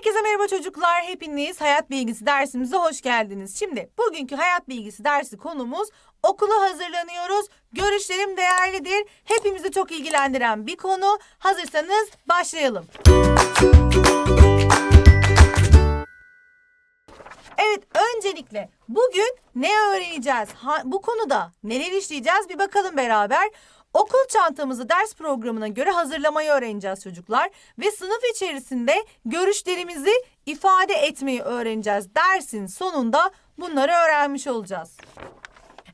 Herkese merhaba çocuklar. Hepiniz hayat bilgisi dersimize hoş geldiniz. Şimdi bugünkü hayat bilgisi dersi konumuz okula hazırlanıyoruz. Görüşlerim değerlidir. Hepimizi çok ilgilendiren bir konu. Hazırsanız başlayalım. Evet, öncelikle bugün ne öğreneceğiz? Ha- bu konuda neler işleyeceğiz bir bakalım beraber. Okul çantamızı ders programına göre hazırlamayı öğreneceğiz çocuklar ve sınıf içerisinde görüşlerimizi ifade etmeyi öğreneceğiz. Dersin sonunda bunları öğrenmiş olacağız.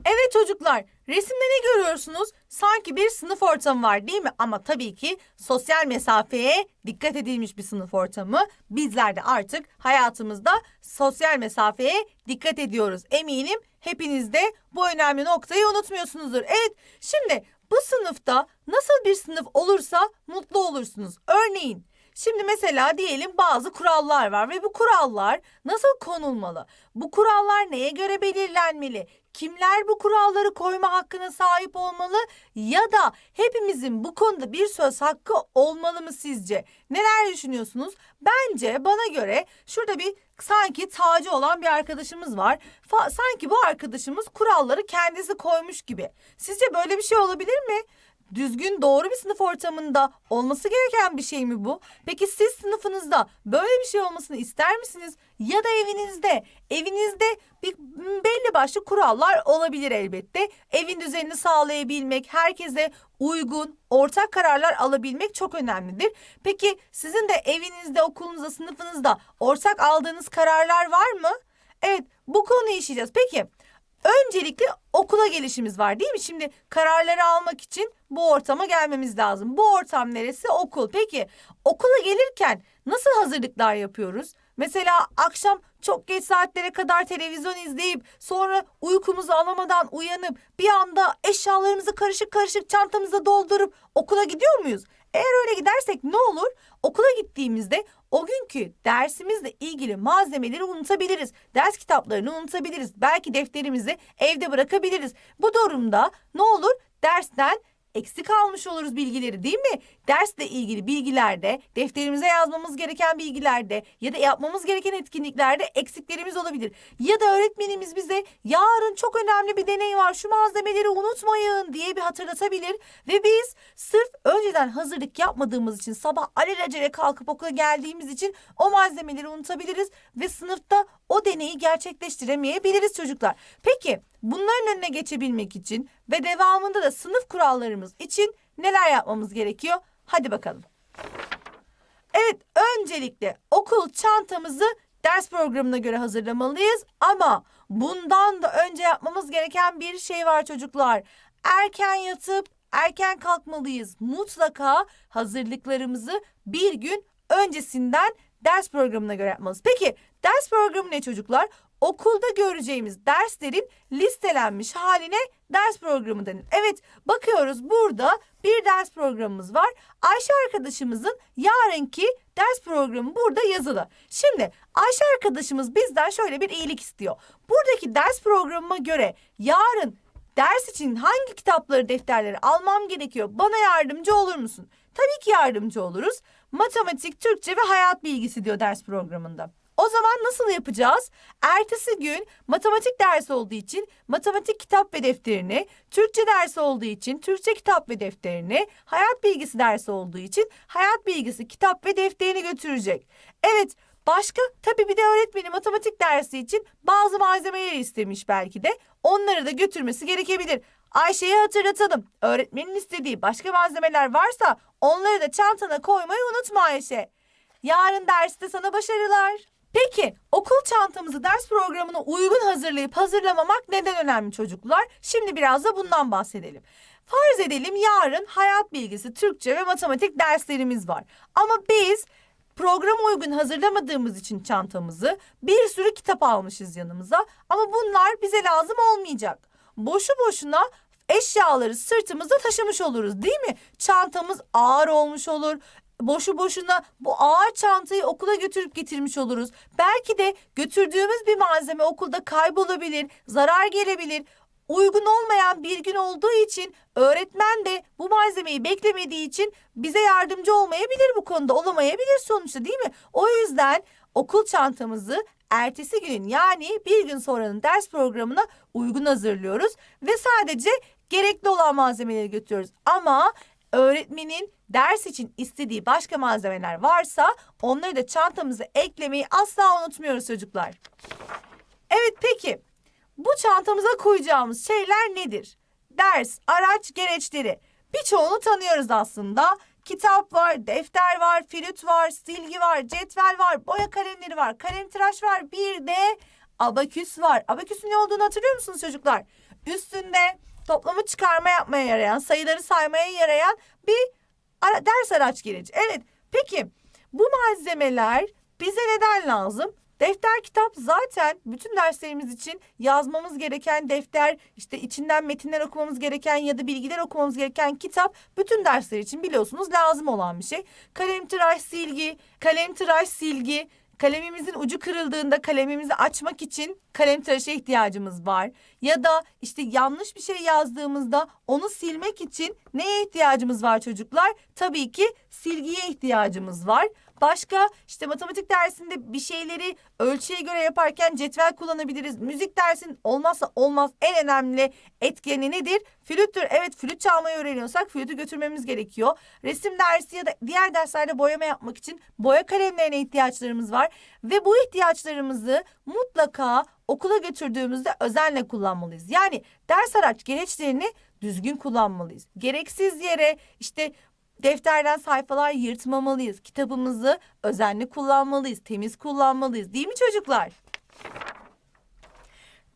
Evet çocuklar, resimde ne görüyorsunuz? Sanki bir sınıf ortamı var değil mi? Ama tabii ki sosyal mesafeye dikkat edilmiş bir sınıf ortamı. Bizler de artık hayatımızda sosyal mesafeye dikkat ediyoruz. Eminim hepiniz de bu önemli noktayı unutmuyorsunuzdur. Evet, şimdi bu sınıfta nasıl bir sınıf olursa mutlu olursunuz. Örneğin Şimdi mesela diyelim bazı kurallar var ve bu kurallar nasıl konulmalı? Bu kurallar neye göre belirlenmeli? Kimler bu kuralları koyma hakkına sahip olmalı? Ya da hepimizin bu konuda bir söz hakkı olmalı mı sizce? Neler düşünüyorsunuz? Bence bana göre şurada bir sanki tacı olan bir arkadaşımız var. Fa- sanki bu arkadaşımız kuralları kendisi koymuş gibi. Sizce böyle bir şey olabilir mi? Düzgün doğru bir sınıf ortamında olması gereken bir şey mi bu? Peki siz sınıfınızda böyle bir şey olmasını ister misiniz? Ya da evinizde, evinizde bir belli başlı kurallar olabilir elbette. Evin düzenini sağlayabilmek, herkese uygun, ortak kararlar alabilmek çok önemlidir. Peki sizin de evinizde, okulunuzda, sınıfınızda ortak aldığınız kararlar var mı? Evet, bu konuyu işleyeceğiz. Peki, öncelikle okula gelişimiz var değil mi? Şimdi kararları almak için bu ortama gelmemiz lazım. Bu ortam neresi? Okul. Peki okula gelirken nasıl hazırlıklar yapıyoruz? Mesela akşam çok geç saatlere kadar televizyon izleyip sonra uykumuzu alamadan uyanıp bir anda eşyalarımızı karışık karışık çantamıza doldurup okula gidiyor muyuz? Eğer öyle gidersek ne olur? Okula gittiğimizde o günkü dersimizle ilgili malzemeleri unutabiliriz. Ders kitaplarını unutabiliriz. Belki defterimizi evde bırakabiliriz. Bu durumda ne olur? Dersten eksik almış oluruz bilgileri değil mi? Dersle ilgili bilgilerde, defterimize yazmamız gereken bilgilerde ya da yapmamız gereken etkinliklerde eksiklerimiz olabilir. Ya da öğretmenimiz bize yarın çok önemli bir deney var şu malzemeleri unutmayın diye bir hatırlatabilir. Ve biz sırf önceden hazırlık yapmadığımız için sabah alelacele kalkıp okula geldiğimiz için o malzemeleri unutabiliriz ve sınıfta o deneyi gerçekleştiremeyebiliriz çocuklar. Peki bunların önüne geçebilmek için ve devamında da sınıf kurallarımız için neler yapmamız gerekiyor? Hadi bakalım. Evet, öncelikle okul çantamızı ders programına göre hazırlamalıyız ama bundan da önce yapmamız gereken bir şey var çocuklar. Erken yatıp erken kalkmalıyız. Mutlaka hazırlıklarımızı bir gün öncesinden ders programına göre yapmalıyız. Peki ders programı ne çocuklar? Okulda göreceğimiz derslerin listelenmiş haline ders programı denir. Evet bakıyoruz burada bir ders programımız var. Ayşe arkadaşımızın yarınki ders programı burada yazılı. Şimdi Ayşe arkadaşımız bizden şöyle bir iyilik istiyor. Buradaki ders programıma göre yarın ders için hangi kitapları, defterleri almam gerekiyor? Bana yardımcı olur musun? Tabii ki yardımcı oluruz. Matematik, Türkçe ve hayat bilgisi diyor ders programında. O zaman nasıl yapacağız? Ertesi gün matematik dersi olduğu için matematik kitap ve defterini, Türkçe dersi olduğu için Türkçe kitap ve defterini, hayat bilgisi dersi olduğu için hayat bilgisi kitap ve defterini götürecek. Evet, başka tabii bir de öğretmeni matematik dersi için bazı malzemeler istemiş belki de. Onları da götürmesi gerekebilir. Ayşe'ye hatırlatalım. Öğretmenin istediği başka malzemeler varsa onları da çantana koymayı unutma Ayşe. Yarın derste sana başarılar. Peki okul çantamızı ders programına uygun hazırlayıp hazırlamamak neden önemli çocuklar? Şimdi biraz da bundan bahsedelim. Farz edelim yarın hayat bilgisi, Türkçe ve matematik derslerimiz var. Ama biz programa uygun hazırlamadığımız için çantamızı bir sürü kitap almışız yanımıza. Ama bunlar bize lazım olmayacak. Boşu boşuna eşyaları sırtımızda taşımış oluruz değil mi? Çantamız ağır olmuş olur. Boşu boşuna bu ağır çantayı okula götürüp getirmiş oluruz. Belki de götürdüğümüz bir malzeme okulda kaybolabilir, zarar gelebilir. uygun olmayan bir gün olduğu için öğretmen de bu malzemeyi beklemediği için bize yardımcı olmayabilir bu konuda olamayabilir sonuçta değil mi? O yüzden okul çantamızı ertesi günün yani bir gün sonranın ders programına uygun hazırlıyoruz ve sadece gerekli olan malzemeleri götürüyoruz. Ama öğretmenin ders için istediği başka malzemeler varsa onları da çantamıza eklemeyi asla unutmuyoruz çocuklar. Evet peki bu çantamıza koyacağımız şeyler nedir? Ders, araç, gereçleri. Birçoğunu tanıyoruz aslında. Kitap var, defter var, flüt var, silgi var, cetvel var, boya kalemleri var, kalem tıraş var. Bir de abaküs var. Abaküsün ne olduğunu hatırlıyor musunuz çocuklar? Üstünde toplamı çıkarma yapmaya yarayan, sayıları saymaya yarayan bir ara, ders araç gereci. Evet, peki bu malzemeler bize neden lazım? Defter kitap zaten bütün derslerimiz için yazmamız gereken defter, işte içinden metinler okumamız gereken ya da bilgiler okumamız gereken kitap bütün dersler için biliyorsunuz lazım olan bir şey. Kalem tıraş silgi, kalem tıraş silgi, kalemimizin ucu kırıldığında kalemimizi açmak için kalem tıraşa ihtiyacımız var. Ya da işte yanlış bir şey yazdığımızda onu silmek için neye ihtiyacımız var çocuklar? Tabii ki silgiye ihtiyacımız var. Başka işte matematik dersinde bir şeyleri ölçüye göre yaparken cetvel kullanabiliriz. Müzik dersin olmazsa olmaz en önemli etkeni nedir? Flüttür. Evet flüt çalmayı öğreniyorsak flütü götürmemiz gerekiyor. Resim dersi ya da diğer derslerde boyama yapmak için boya kalemlerine ihtiyaçlarımız var. Ve bu ihtiyaçlarımızı mutlaka okula götürdüğümüzde özenle kullanmalıyız. Yani ders araç gereçlerini düzgün kullanmalıyız. Gereksiz yere işte defterden sayfalar yırtmamalıyız. Kitabımızı özenli kullanmalıyız, temiz kullanmalıyız. Değil mi çocuklar?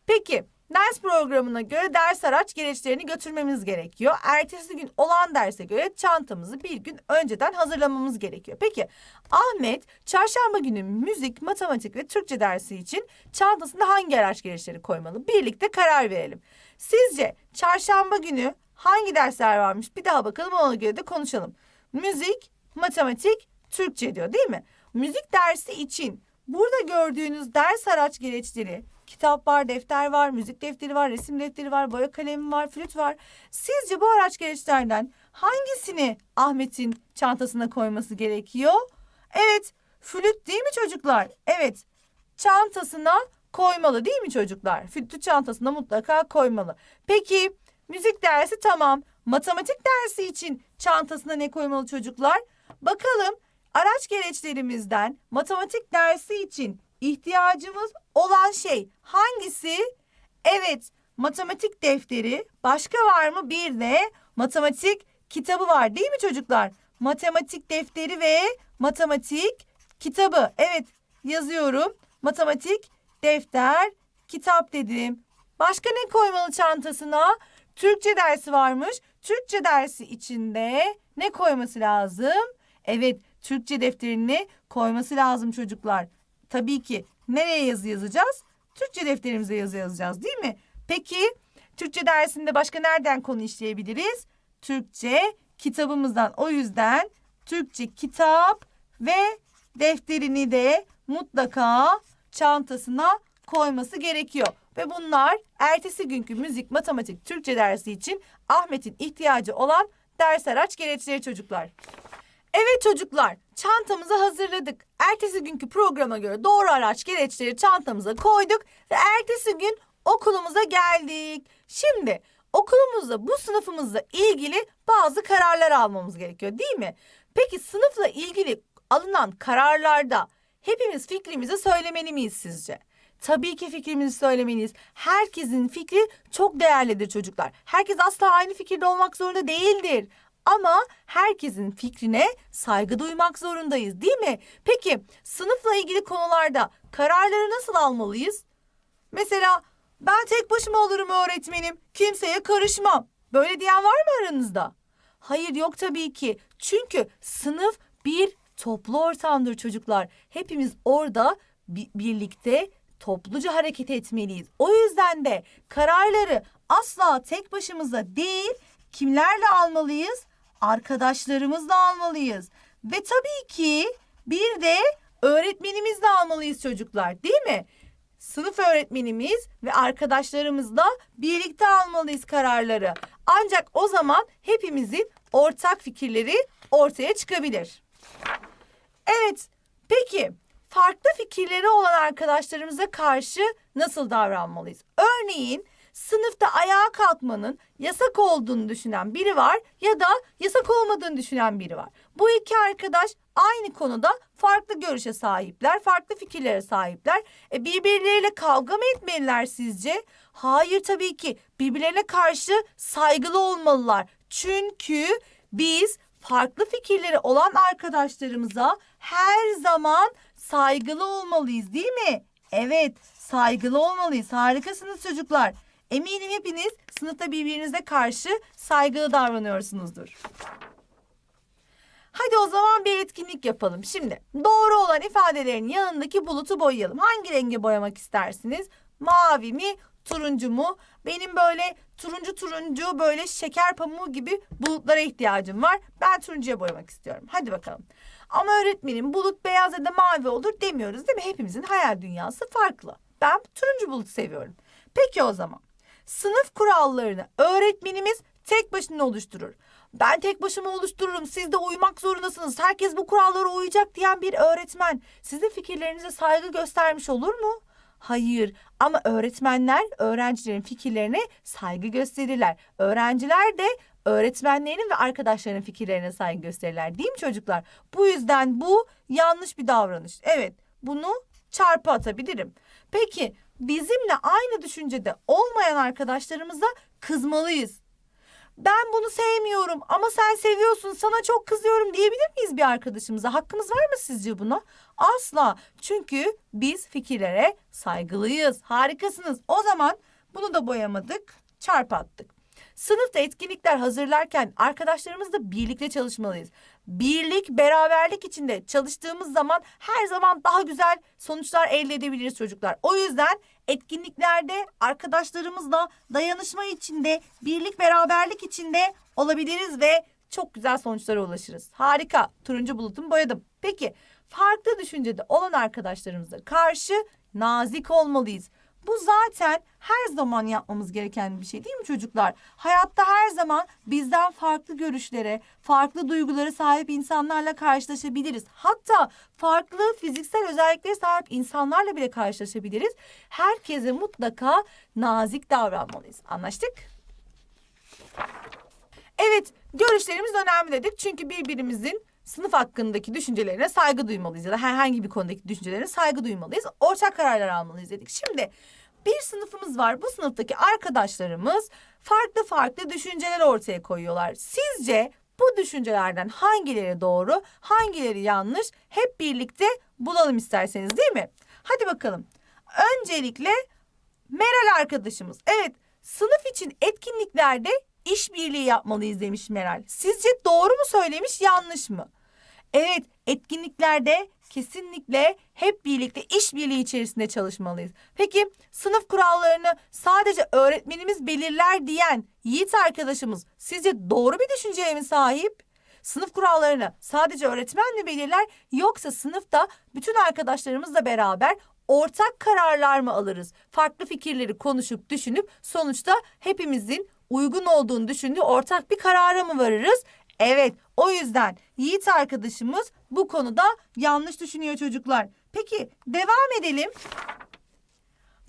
Peki, ders programına göre ders araç gereçlerini götürmemiz gerekiyor. Ertesi gün olan derse göre çantamızı bir gün önceden hazırlamamız gerekiyor. Peki, Ahmet çarşamba günü müzik, matematik ve Türkçe dersi için çantasında hangi araç gereçleri koymalı? Birlikte karar verelim. Sizce çarşamba günü hangi dersler varmış? Bir daha bakalım ona göre de konuşalım. Müzik, matematik, Türkçe diyor değil mi? Müzik dersi için burada gördüğünüz ders araç gereçleri kitap var, defter var, müzik defteri var, resim defteri var, boya kalemi var, flüt var. Sizce bu araç gereçlerden hangisini Ahmet'in çantasına koyması gerekiyor? Evet, flüt değil mi çocuklar? Evet, çantasına koymalı değil mi çocuklar? Flütü çantasına mutlaka koymalı. Peki müzik dersi tamam. Matematik dersi için çantasına ne koymalı çocuklar? Bakalım araç gereçlerimizden matematik dersi için ihtiyacımız olan şey hangisi? Evet, matematik defteri. Başka var mı? Bir de matematik kitabı var değil mi çocuklar? Matematik defteri ve matematik kitabı. Evet, yazıyorum. Matematik defter, kitap dedim. Başka ne koymalı çantasına? Türkçe dersi varmış. Türkçe dersi içinde ne koyması lazım? Evet, Türkçe defterini koyması lazım çocuklar. Tabii ki nereye yazı yazacağız? Türkçe defterimize yazı yazacağız değil mi? Peki Türkçe dersinde başka nereden konu işleyebiliriz? Türkçe kitabımızdan. O yüzden Türkçe kitap ve defterini de mutlaka çantasına koyması gerekiyor. Ve bunlar ertesi günkü müzik, matematik, Türkçe dersi için Ahmet'in ihtiyacı olan ders araç gereçleri çocuklar. Evet çocuklar, çantamızı hazırladık. Ertesi günkü programa göre doğru araç gereçleri çantamıza koyduk ve ertesi gün okulumuza geldik. Şimdi okulumuzda bu sınıfımızla ilgili bazı kararlar almamız gerekiyor değil mi? Peki sınıfla ilgili alınan kararlarda hepimiz fikrimizi söylemeli miyiz sizce? Tabii ki fikrimizi söylemeliyiz. Herkesin fikri çok değerlidir çocuklar. Herkes asla aynı fikirde olmak zorunda değildir. Ama herkesin fikrine saygı duymak zorundayız değil mi? Peki sınıfla ilgili konularda kararları nasıl almalıyız? Mesela ben tek başıma olurum öğretmenim. Kimseye karışmam. Böyle diyen var mı aranızda? Hayır yok tabii ki. Çünkü sınıf bir toplu ortamdır çocuklar. Hepimiz orada bi- birlikte topluca hareket etmeliyiz. O yüzden de kararları asla tek başımıza değil, kimlerle almalıyız? Arkadaşlarımızla almalıyız. Ve tabii ki bir de öğretmenimizle almalıyız çocuklar, değil mi? sınıf öğretmenimiz ve arkadaşlarımızla birlikte almalıyız kararları. Ancak o zaman hepimizin ortak fikirleri ortaya çıkabilir. Evet, peki farklı fikirleri olan arkadaşlarımıza karşı nasıl davranmalıyız? Örneğin sınıfta ayağa kalkmanın yasak olduğunu düşünen biri var ya da yasak olmadığını düşünen biri var. Bu iki arkadaş aynı konuda farklı görüşe sahipler, farklı fikirlere sahipler. E, birbirleriyle kavga mı etmeliler sizce? Hayır tabii ki. Birbirlerine karşı saygılı olmalılar. Çünkü biz farklı fikirleri olan arkadaşlarımıza her zaman saygılı olmalıyız değil mi? Evet, saygılı olmalıyız. Harikasınız çocuklar. Eminim hepiniz sınıfta birbirinize karşı saygılı davranıyorsunuzdur. Hadi o zaman bir etkinlik yapalım. Şimdi doğru olan ifadelerin yanındaki bulutu boyayalım. Hangi rengi boyamak istersiniz? Mavi mi, turuncu mu? Benim böyle turuncu turuncu böyle şeker pamuğu gibi bulutlara ihtiyacım var. Ben turuncuya boyamak istiyorum. Hadi bakalım. Ama öğretmenim bulut beyaz ya da mavi olur demiyoruz değil mi? Hepimizin hayal dünyası farklı. Ben turuncu bulut seviyorum. Peki o zaman. Sınıf kurallarını öğretmenimiz tek başına oluşturur. Ben tek başıma oluştururum. Siz de uymak zorundasınız. Herkes bu kurallara uyacak diyen bir öğretmen sizin fikirlerinize saygı göstermiş olur mu? Hayır ama öğretmenler öğrencilerin fikirlerine saygı gösterirler. Öğrenciler de öğretmenlerinin ve arkadaşlarının fikirlerine saygı gösterirler. Değil mi çocuklar? Bu yüzden bu yanlış bir davranış. Evet bunu çarpı atabilirim. Peki bizimle aynı düşüncede olmayan arkadaşlarımıza kızmalıyız. Ben bunu sevmiyorum ama sen seviyorsun sana çok kızıyorum diyebilir miyiz bir arkadaşımıza? Hakkımız var mı sizce buna? Asla. Çünkü biz fikirlere saygılıyız. Harikasınız. O zaman bunu da boyamadık, çarpı attık. Sınıfta etkinlikler hazırlarken arkadaşlarımızla birlikte çalışmalıyız. Birlik, beraberlik içinde çalıştığımız zaman her zaman daha güzel sonuçlar elde edebiliriz çocuklar. O yüzden etkinliklerde arkadaşlarımızla dayanışma içinde, birlik, beraberlik içinde olabiliriz ve çok güzel sonuçlara ulaşırız. Harika. Turuncu bulutum boyadım. Peki farklı düşüncede olan arkadaşlarımıza karşı nazik olmalıyız. Bu zaten her zaman yapmamız gereken bir şey değil mi çocuklar? Hayatta her zaman bizden farklı görüşlere, farklı duygulara sahip insanlarla karşılaşabiliriz. Hatta farklı fiziksel özelliklere sahip insanlarla bile karşılaşabiliriz. Herkese mutlaka nazik davranmalıyız. Anlaştık? Evet, görüşlerimiz önemli dedik. Çünkü birbirimizin sınıf hakkındaki düşüncelerine saygı duymalıyız ya da herhangi bir konudaki düşüncelerine saygı duymalıyız. Ortak kararlar almalıyız dedik. Şimdi bir sınıfımız var. Bu sınıftaki arkadaşlarımız farklı farklı düşünceler ortaya koyuyorlar. Sizce bu düşüncelerden hangileri doğru, hangileri yanlış hep birlikte bulalım isterseniz değil mi? Hadi bakalım. Öncelikle Meral arkadaşımız. Evet, sınıf için etkinliklerde işbirliği yapmalıyız demiş Meral. Sizce doğru mu söylemiş, yanlış mı? Evet, etkinliklerde kesinlikle hep birlikte işbirliği içerisinde çalışmalıyız. Peki sınıf kurallarını sadece öğretmenimiz belirler diyen Yiğit arkadaşımız sizce doğru bir düşünceye mi sahip? Sınıf kurallarını sadece öğretmen mi belirler yoksa sınıfta bütün arkadaşlarımızla beraber ortak kararlar mı alırız? Farklı fikirleri konuşup düşünüp sonuçta hepimizin uygun olduğunu düşündüğü ortak bir karara mı varırız? Evet, o yüzden Yiğit arkadaşımız bu konuda yanlış düşünüyor çocuklar. Peki, devam edelim.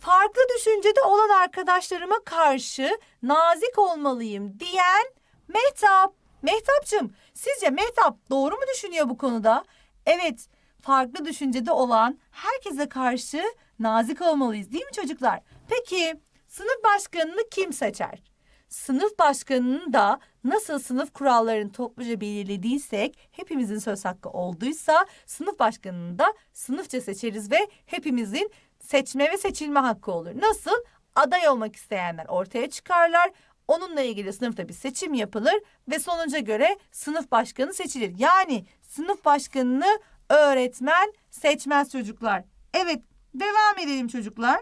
Farklı düşüncede olan arkadaşlarıma karşı nazik olmalıyım diyen Mehtap. Mehtapçım, sizce Mehtap doğru mu düşünüyor bu konuda? Evet, farklı düşüncede olan herkese karşı nazik olmalıyız değil mi çocuklar? Peki, sınıf başkanını kim seçer? Sınıf başkanının da nasıl sınıf kurallarını topluca belirlediysek, hepimizin söz hakkı olduysa sınıf başkanını da sınıfça seçeriz ve hepimizin seçme ve seçilme hakkı olur. Nasıl? Aday olmak isteyenler ortaya çıkarlar. Onunla ilgili sınıfta bir seçim yapılır ve sonuca göre sınıf başkanı seçilir. Yani sınıf başkanını öğretmen seçmez çocuklar. Evet, devam edelim çocuklar.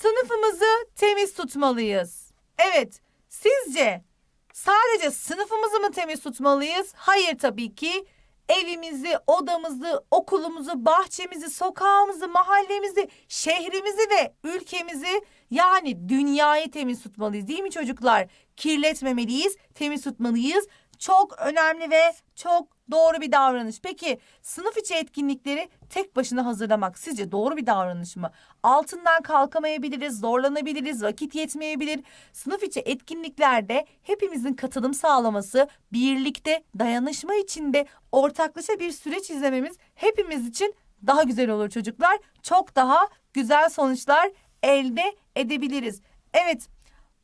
Sınıfımızı temiz tutmalıyız. Evet, sizce sadece sınıfımızı mı temiz tutmalıyız? Hayır tabii ki. evimizi, odamızı, okulumuzu, bahçemizi, sokağımızı, mahallemizi, şehrimizi ve ülkemizi yani dünyayı temiz tutmalıyız değil mi çocuklar? Kirletmemeliyiz, temiz tutmalıyız. Çok önemli ve çok doğru bir davranış. Peki sınıf içi etkinlikleri tek başına hazırlamak sizce doğru bir davranış mı? Altından kalkamayabiliriz, zorlanabiliriz, vakit yetmeyebilir. Sınıf içi etkinliklerde hepimizin katılım sağlaması, birlikte, dayanışma içinde ortaklaşa bir süreç izlememiz hepimiz için daha güzel olur çocuklar. Çok daha güzel sonuçlar elde edebiliriz. Evet,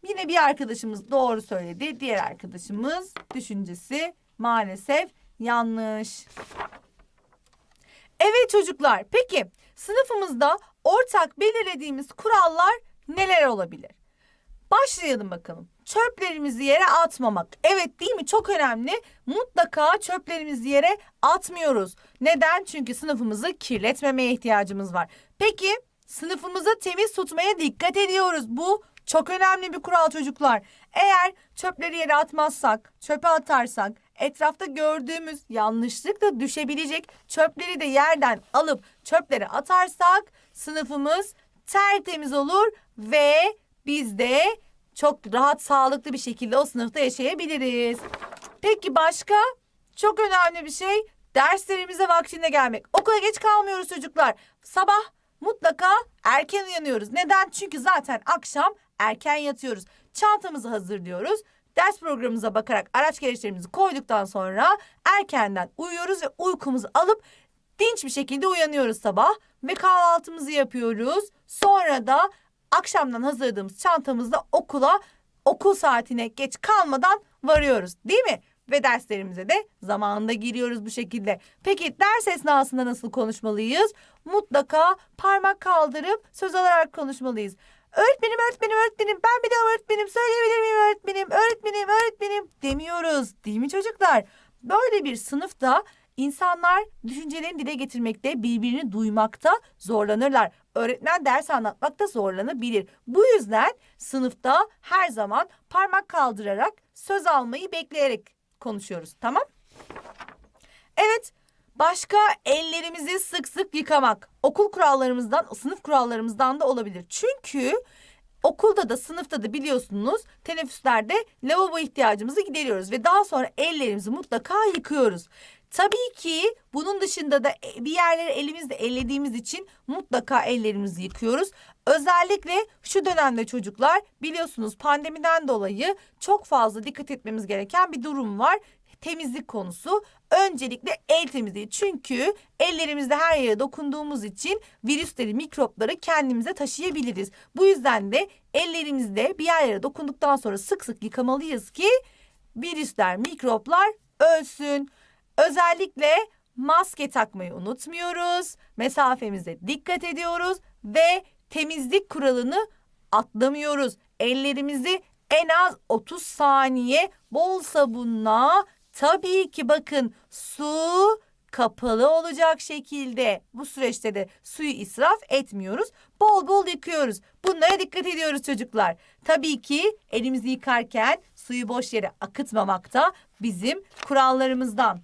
yine bir arkadaşımız doğru söyledi. Diğer arkadaşımız düşüncesi maalesef yanlış. Evet çocuklar, peki sınıfımızda ortak belirlediğimiz kurallar neler olabilir? Başlayalım bakalım. Çöplerimizi yere atmamak. Evet değil mi? Çok önemli. Mutlaka çöplerimizi yere atmıyoruz. Neden? Çünkü sınıfımızı kirletmemeye ihtiyacımız var. Peki sınıfımızı temiz tutmaya dikkat ediyoruz. Bu çok önemli bir kural çocuklar. Eğer çöpleri yere atmazsak, çöpe atarsak, etrafta gördüğümüz yanlışlıkla düşebilecek çöpleri de yerden alıp çöplere atarsak sınıfımız tertemiz olur ve biz de çok rahat, sağlıklı bir şekilde o sınıfta yaşayabiliriz. Peki başka? Çok önemli bir şey derslerimize vaktinde gelmek. Okula geç kalmıyoruz çocuklar. Sabah mutlaka erken uyanıyoruz. Neden? Çünkü zaten akşam erken yatıyoruz. Çantamızı hazırlıyoruz. Ders programımıza bakarak araç gereçlerimizi koyduktan sonra erkenden uyuyoruz ve uykumuzu alıp dinç bir şekilde uyanıyoruz sabah ve kahvaltımızı yapıyoruz. Sonra da akşamdan hazırladığımız çantamızla okula okul saatine geç kalmadan varıyoruz değil mi? Ve derslerimize de zamanında giriyoruz bu şekilde. Peki ders esnasında nasıl konuşmalıyız? Mutlaka parmak kaldırıp söz alarak konuşmalıyız. Öğretmenim, öğretmenim, öğretmenim, ben bir de öğretmenim, söyleyebilir miyim öğretmenim, öğretmenim, öğretmenim demiyoruz. Değil mi çocuklar? Böyle bir sınıfta insanlar düşüncelerini dile getirmekte, birbirini duymakta zorlanırlar. Öğretmen ders anlatmakta zorlanabilir. Bu yüzden sınıfta her zaman parmak kaldırarak söz almayı bekleyerek konuşuyoruz. Tamam? Evet. Başka ellerimizi sık sık yıkamak. Okul kurallarımızdan, sınıf kurallarımızdan da olabilir. Çünkü okulda da sınıfta da biliyorsunuz teneffüslerde lavabo ihtiyacımızı gideriyoruz ve daha sonra ellerimizi mutlaka yıkıyoruz. Tabii ki bunun dışında da e, bir yerleri elimizle ellediğimiz için mutlaka ellerimizi yıkıyoruz. Özellikle şu dönemde çocuklar biliyorsunuz pandemiden dolayı çok fazla dikkat etmemiz gereken bir durum var. Temizlik konusu. Öncelikle el temizliği. Çünkü ellerimizde her yere dokunduğumuz için virüsleri, mikropları kendimize taşıyabiliriz. Bu yüzden de ellerimizde bir yerlere dokunduktan sonra sık sık yıkamalıyız ki virüsler, mikroplar ölsün. Özellikle maske takmayı unutmuyoruz. Mesafemize dikkat ediyoruz ve temizlik kuralını atlamıyoruz. Ellerimizi en az 30 saniye bol sabunla tabii ki bakın su kapalı olacak şekilde bu süreçte de suyu israf etmiyoruz. Bol bol yıkıyoruz. Bunlara dikkat ediyoruz çocuklar. Tabii ki elimizi yıkarken suyu boş yere akıtmamak da bizim kurallarımızdan.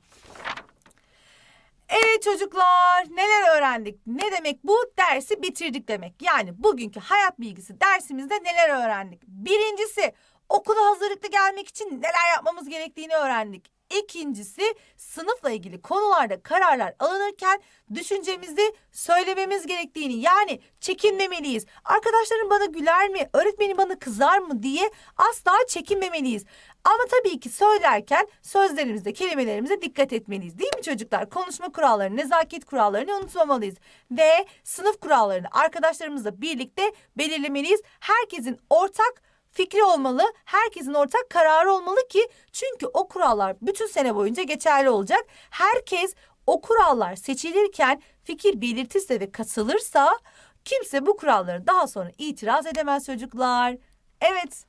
Evet çocuklar neler öğrendik? Ne demek bu? Dersi bitirdik demek. Yani bugünkü hayat bilgisi dersimizde neler öğrendik? Birincisi okula hazırlıklı gelmek için neler yapmamız gerektiğini öğrendik. İkincisi sınıfla ilgili konularda kararlar alınırken düşüncemizi söylememiz gerektiğini yani çekinmemeliyiz. Arkadaşlarım bana güler mi, öğretmenim bana kızar mı diye asla çekinmemeliyiz. Ama tabii ki söylerken sözlerimizde, kelimelerimize dikkat etmeliyiz. Değil mi çocuklar? Konuşma kurallarını, nezaket kurallarını unutmamalıyız. Ve sınıf kurallarını arkadaşlarımızla birlikte belirlemeliyiz. Herkesin ortak fikri olmalı. Herkesin ortak kararı olmalı ki çünkü o kurallar bütün sene boyunca geçerli olacak. Herkes o kurallar seçilirken fikir belirtirse ve katılırsa kimse bu kuralları daha sonra itiraz edemez çocuklar. Evet.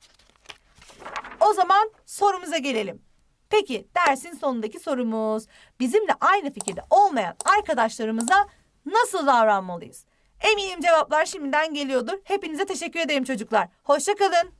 O zaman sorumuza gelelim. Peki dersin sonundaki sorumuz. Bizimle aynı fikirde olmayan arkadaşlarımıza nasıl davranmalıyız? Eminim cevaplar şimdiden geliyordur. Hepinize teşekkür ederim çocuklar. Hoşçakalın.